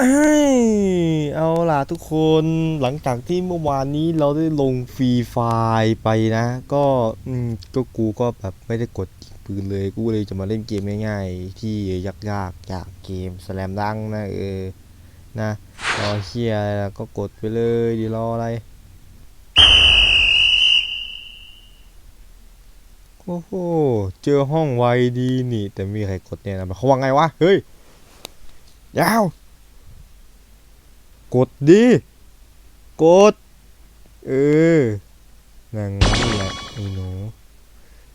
เอาล่ะทุกคนหลังจากที่เมื่อวานนี้เราได้ลงฟรีไฟล์ไปนะ ก็อืมก็กูก็แบบไม่ได้กดปืนเลยกูเลยจะมาเล่นเกมง่ายๆ ที่ยากๆจากเกมแสลมดังนะเออนะรอเฮียรล่ะก็กดไปเลยดีรออะไรโอ้โหเจอห้องไวดีนี่ แต่ไม่มีใครกดเนี่ยนะเขาว่าไงวะเฮ้ยยาว กดดิ กด เออนั่นแหละไอ้หนู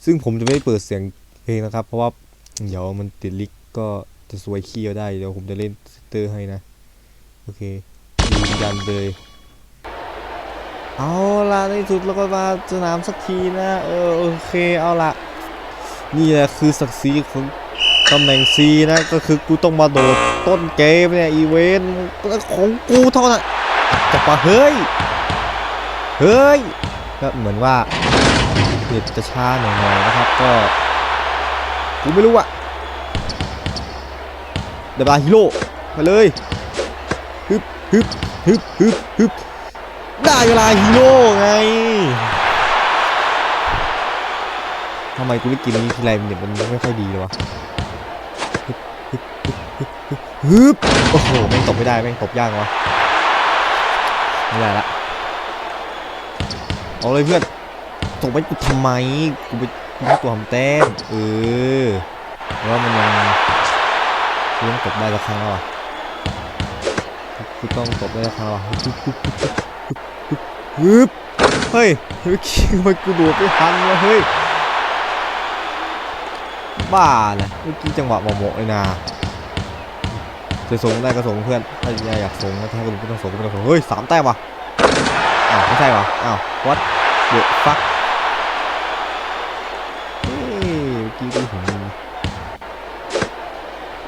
ซึ่งผมจะไม่เปิดเสียงเพลงนะครับ เพราะว่าเดี๋ยวมันติดลิกก็จะสวยขี้เอาได้เดี๋ยวผมจะเล่นสเตอร์ให้นะ โอเคยืนยันเลยเอาละในสุดเราก็มาสนามสักทีนะเออโอเคเอาละนี่แหละคือศักดิ์ศรีของตำแหน่ง C นะก็คือกูต้องมาโดด ต้นเกมเนี่ยอีเวนต์ของกูเท่านั้นจะปะเฮ้ย เฮ้ย ก็เหมือนว่าเด็ดจะช้าหน่อยๆนะครับก็กูไม่รู้อะเดบาฮิโร่มาเลยฮึบฮึบฮึบฮึบฮึบได้เวลาฮีโร่ไงทำไมกูเล่นเกมนี้ทีไรมันเนี่ยมันไม่ค่อยดีเลยวะ ฮึบโอ้โหแม่งตบไม่ได้แม่งตบยากวะไม่ได้ละเอาเลยเพื่อนตบไปกูทำไมกูไปกูไม่ตัวทำแต้มเออแล้วามันยังกูต้องตบได้ละครั้งแล้วอะกูต้องตบได้ละครั้งแล้วะฮึบฮึบฮึบฮึบฮึบฮึบเฮ้ยเมื่อกี้ทำไมกูโดดไม่ทันวะเฮ้ยบ้าเลยเมื่อกี้จังหวะเหมาะเลยนะ จะส่งได้ก็ส่งเพื่อนถ้าอยากส่งถ้าคุณไม่ต้องส่งก็ไม่ต้องส่งเฮ้ยสามแต้มว่ะอ้าวไม่ใช่ว่ะอ้าว what the fuck เฮ้ยเมื่อกี้กูเห็น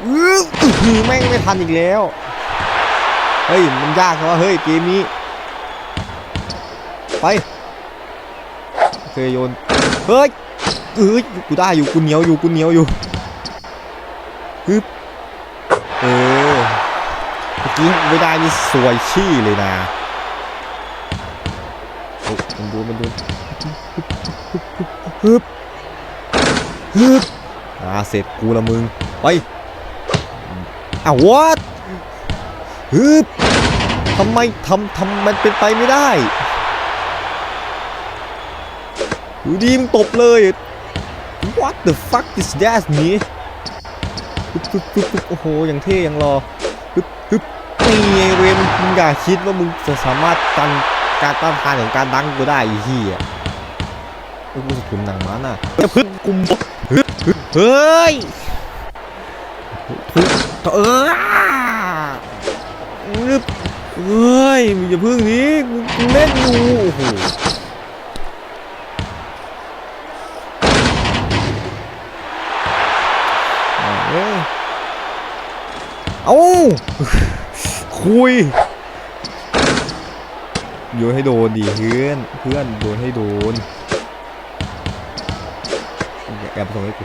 อื้ออื้อแม่งไม่ทันอีกแล้วเฮ้ยมันยากเพราะว่าเฮ้ยเกมนี้ไปเคยโยนเฮ้ยเอ้ยกูได้อยู่กูเหนียวอยู่กูเหนียวอยู่ฮึบ เมื่อกี้ไม่ได้นี่สวยชี่เลยนะเฮ้ยมันดูมันดูฮึบฮึบอ่าเสร็จกูละมึงไปอ้าว what ฮึบทำไมทำทำมันเป็นไปไม่ได้อยู่ดีมตบเลย what the fuck is that นี่ปึ๊บปึ๊บปึ๊บโอ้โหอย่างเท่อย่างรอปึ๊บปึ๊บ นี่ไงเวมึงอย่าคิดว่ามึงจะสามารถตันการต้านทานของการดังกูได้อีที่อะกูจะขุนหนังมันอะจะพึ่งกุมฮึฮึเฮ้ยทุกเออฮึบเฮ้ยมึงอย่าพึ่งนี้กูเล่นอยู่โอ้โหเอ้ยเอา คุยโยนให้โดนดิเพื่อนเพื่อนโดนให้โดนแอบส่งให้กู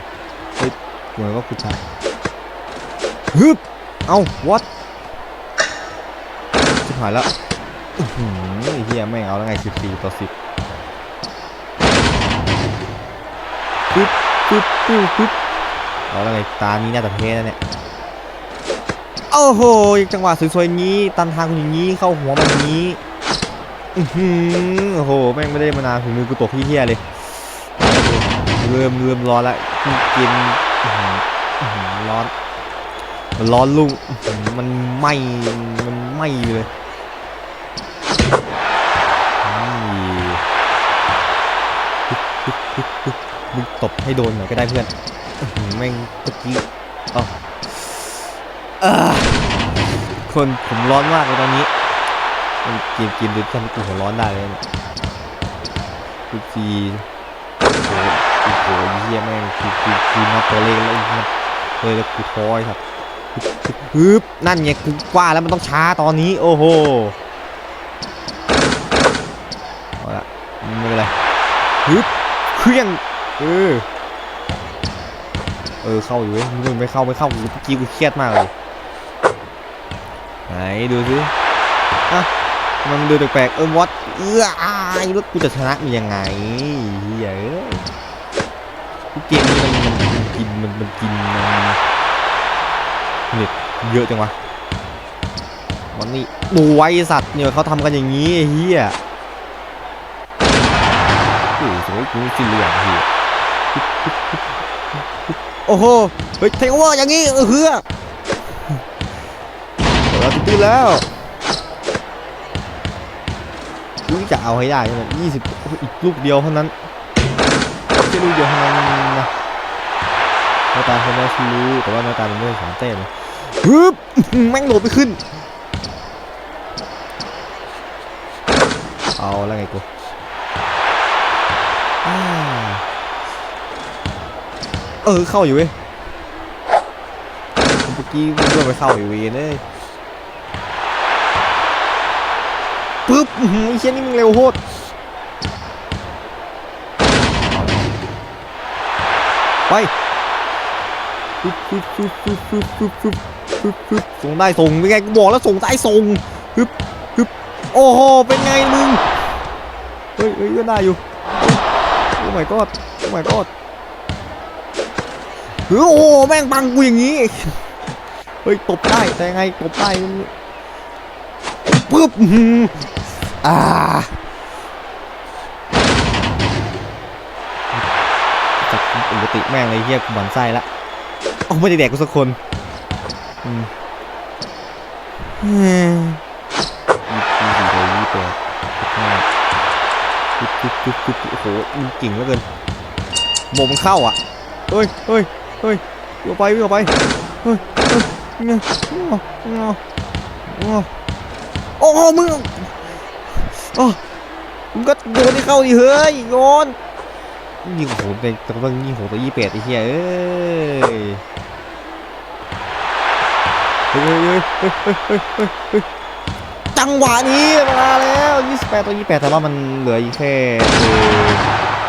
เฮ้ยเหมือนว่ากูชายฮึบเอาวัดชิบหายแล้วอื้อเฮียแม่งเอาแล้วไง14ต่อ10ปึ๊บปึ๊บปึ๊บปึ๊บเอาแล้วไงตานี้น่าจะเพ้แล้วเนี่ย โอ้โหจังหวะสวยๆงี้ ตันทางอย่างงี้เข้าหัวมันอย่างงี้อือหือโอ้โหแม่งไม่ได้มานานถึงมือกูตกที่เฮียเลยเริ่มเริ่มร้อนละกินร้อนมันร้อนลุ่งมันไหมมันไหมเลยมึงตบให้โดนหน่อยก็ได้เพื่อนแม่งเมื่อกี้อ๋อ เออคนผมร้อนมากเลยตอนนี้เกมเกมเดือดทำให้กูหัวร้อนได้เลยเนี่ยกูจีโอ้โหโอ้โหเยี่ยแม่งคือคือคือนับตัวเลขแล้วนับเลยแล้วกูท้อยครับฮึบนั่นไงกูกว่าแล้วมันต้องช้าตอนนี้ โอ้โหเอาละไม่เป็นไรฮึบเครื่องเออเออเข้าอยู่เว้ยมึงไม่เข้าไม่เข้ากูกี้กูเครียดมากเลย ไหนดูสิอะมันดูแปลกๆเออวัดเอื้ออายแล้วกูจะชนะมันยังไงเฮ้ยกูเกมนี้มันมันกินมันมันกินมันเน็ตเยอะจังวะมันนี่ดูไว้สัตว์เนี่ยเขาทำกันอย่างนี้ไอ้เฮียโอ้โหกูสีเหลืองเฮียโอ้โหเฮ้ยเทคโอเวอร์อย่างนี้เออเฮือ ตื่นแล้วกูจะเอาให้ได้ใช่ไหมยี่สิบอีกลูกเดียวเท่านั้นแค่ลูกเดียวเท่านั้นนะนาตาเขาไม่รู้แต่ว่านาตามันไม่ได้สามเต้นเลยฮึบแม่งโดดไปขึ้น เอาแล้วไงกูเออเข้าอยู่เว้ยเมื่อกี้กูก็ไปเข้าอยู่เวยเนเลย ปึ๊บหือไอ้เชี่ยนี่มึงเร็วโคตรไปปึ๊บปึ๊บปึ๊บปึ๊บปึ๊บปึ๊บปึ๊บปึ๊บปึ๊บส่งได้ส่งเป็นไงกูบอกแล้วส่งได้ส่งปึ๊บปึ๊บโอ้โหเป็นไงมึงเฮ้ยเฮ้ยก็ได้อยู่โอ้ my god โอ้ my god เฮ้ยโอ้โหแม่งบังกูอย่างงี้เฮ้ยตบได้แต่ไงตบได้ปึ๊บ อ่าจับปติแม่งเลยเฮียกูหมันไส้ละเอาไม่ได้แดกกูสักคนอืมอืมยี่สิบสี่ยี่สิบแปดห้าปึ๊บปึ๊บปึ๊บปึ๊บโอ้โหมันเก่งเหลือเกินโมมันเข้าอะเฮ้ยเฮ้ยเฮ้ยวิ่งออกไปวิ่งออกไปเฮ้ยเฮ้ยเงี้ยงององอโอ้โหมึง โอ้มึงก็โดนที่เข้าดิเฮ้ยโยนยิงโอ้โหแต่แต่ก็ยิงโหตัวยี่แปดไอ้เหี้ยเอ้ยเฮ้ยเฮ้ยเฮ้ยเฮ้ยเฮ้ยเฮ้ยเฮ้ยจังหวะนี้มาแล้ว28ต่อ28แต่ว่ามันเหลืออีกแค่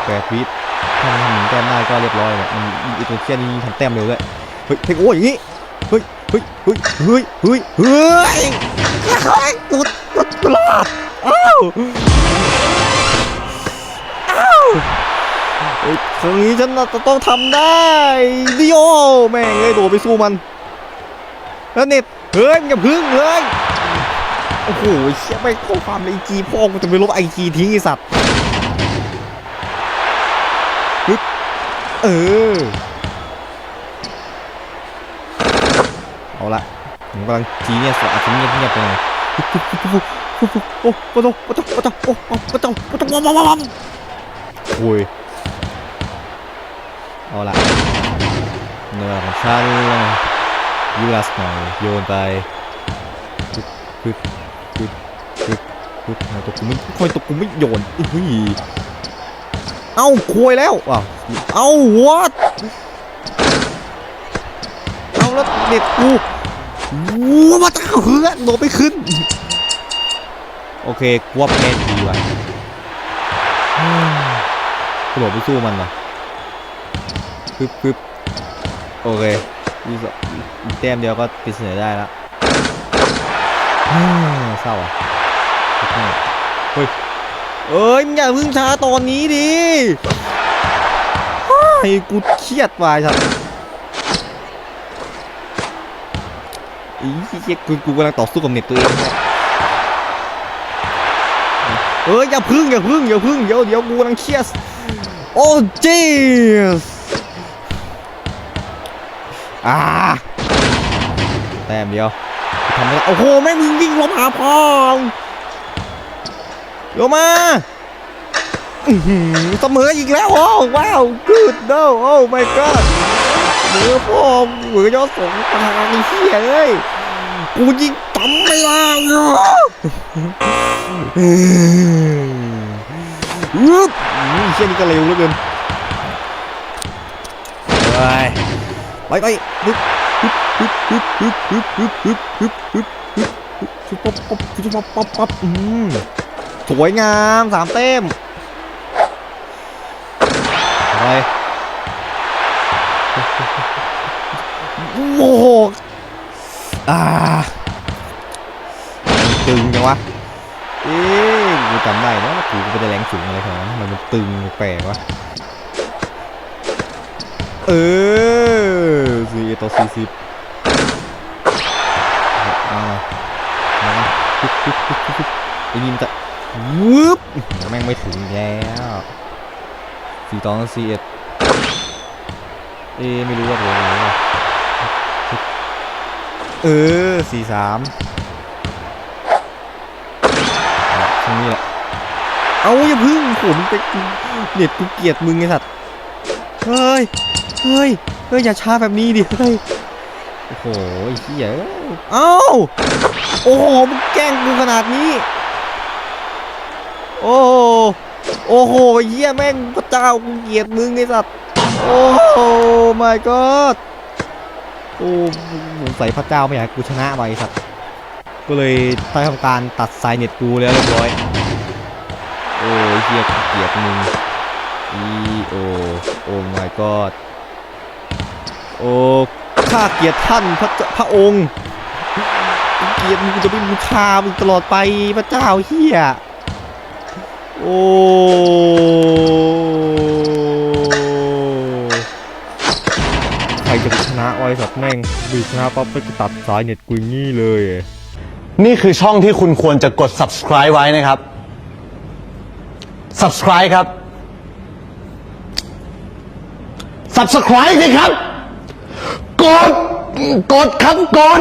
เออ8วิถ้ามันทำหนึ่งแต้มได้ก็เรียบร้อยเลยมันอีตัวเคียนี่ทำแต้มเร็วด้วยเฮ้ยเทคโอ้อย่างนี้เฮ้ยเฮ้ยเฮ้ยเฮ้ยเฮ้ยเฮ้ยเฮ้ยตุดตุดตุลาด อ้าวอ้าวครั้งนี้ฉันจะต้องทำได้ดิโอแม่งเลยโดดไปสู้มัน แล้วเน็ตเฮ้ยมึงอย่าพึ่งเฮ้ยโอ้โหเชี่ยไปข้อความไอจีพ่อกูจะไปลบไอจีทิ้งไอสัตว์ปึ๊บเออเอาละผมกำลังจีเนี่ยสอาจจะเงียบเงียบๆไปหน่อย ปึ๊บปึ๊บปึ๊บปึ๊บปึ๊บปึ๊บโอ้ปะโตปะโตปะโตโอ้ปะโตปะโตว้าวว้าวว้าวโอ้ยเอาละเนื้อของฉันยูรัสหน่อยโยนไปปึ๊บปึ๊บปึ๊บปึ๊บทำไมตัวกูไม่ทำไมตัวกูไม่โยนเฮ้ยเอ้าคุยแล้วอ้าวเอ้า what เอาแล้วเด็ดกูว้ามาตาเหือโดดไปขึ้น โอเคกวบแค่ดีว่ะกูบอกไปสู้มันว่ะปึ๊บปึ๊บโอเคอีกสองอีกแต้มเดียวก็ติดเสนอได้แล้วเศร้าอะเฮ้ยเอ้ยมึงอย่าพึ่งช้าตอนนี้ดิไอ้กูเครียดว่ะไอ้สัตว์อีเกูกูกำลังต่อสู้กับเน็ตตัวเอง เนี่ยเอ้ยอย่าพึ่งอย่าพึ่งอย่าพึ่งเดี๋ยวเดี๋ยวกูกำลังเครียดโอ้จีสอ่าแต้มเดียวทำไม่ได้โอ้โหแม่งมึงวิ่งลงหาพองโยมาเสมออีกแล้วโอ้ว้าวกูดโนโอ้ my god เสมอพ่อเหมือยอดสงตาไอ้เหี้ยเอ้ยกูยิงทำไม่ ได้เนาะอึ๊บเชี่ยนี่ก็เร็วเหลือเกินไปไปไปฮึบฮึบฮึบฮึบฮึบฮึบฮึบฮึบฮึบฮึบฮึบฮึบฮึบปั๊บปั๊บฮึบปั๊บปั๊บปั๊บอืมสวยงามสามเต็มอะไรโอ้โหอ่า วะ เอ๊ะกูจำได้นะว่ากูก็ไปได้แรงสูงอะไรขนาดนั้นมันมันตึงแปลกวะ เออสี่ต่อสี่สิบมามามามาปึ๊บปึ๊บปึ๊บปึ๊บปึ๊บไอ้นี่มันจะวืบแม่งไม่ถึงแล้วสี่ต่อสี่เอ็ดเอ๊ะไม่รู้ว่าโดนอะไรวะเออสี่สาม ตรงนี้แหละ เอาอย่าพึ่งโหมึงไปเน็ตกูเกลียดมึงไอ้สัตว์ เฮ้ย เฮ้ย เฮ้ยอย่าช้าแบบนี้ดิ เฮ้ย โอ้โหไอ้เหี้ยเอ้ยเอ้า โอ้โหมึงแกล้งกูขนาดนี้ โอ้โหโอ้โหไอ้เหี้ยแม่งพระเจ้ากูเกลียดมึงไอ้สัตว์ โอ้โห my god โอ้สงสัยพระเจ้าไม่อยากให้กูชนะไปไอ้สัตว์ ก็เลยได้ทำการตัดสายเน็ตกูแล้วเรียบร้อย โอ้ยเฮียกูเกียดมึงอีโอโอ้ my god โอ้ข้าเกียดท่านพระเจ้าพระองค์เกียดมึงจะไม่บูชามึงตลอดไปพระเจ้าเฮียโอ้ใครจะชนะไว้สัตว์แม่งดูชนะปั๊บไปตัดสายเน็ตกูอย่างงี้เลย นี่คือช่องที่คุณควรจะกด subscribe ไว้นะครับ subscribe ครับ subscribe สิครับ กด กดครับ กด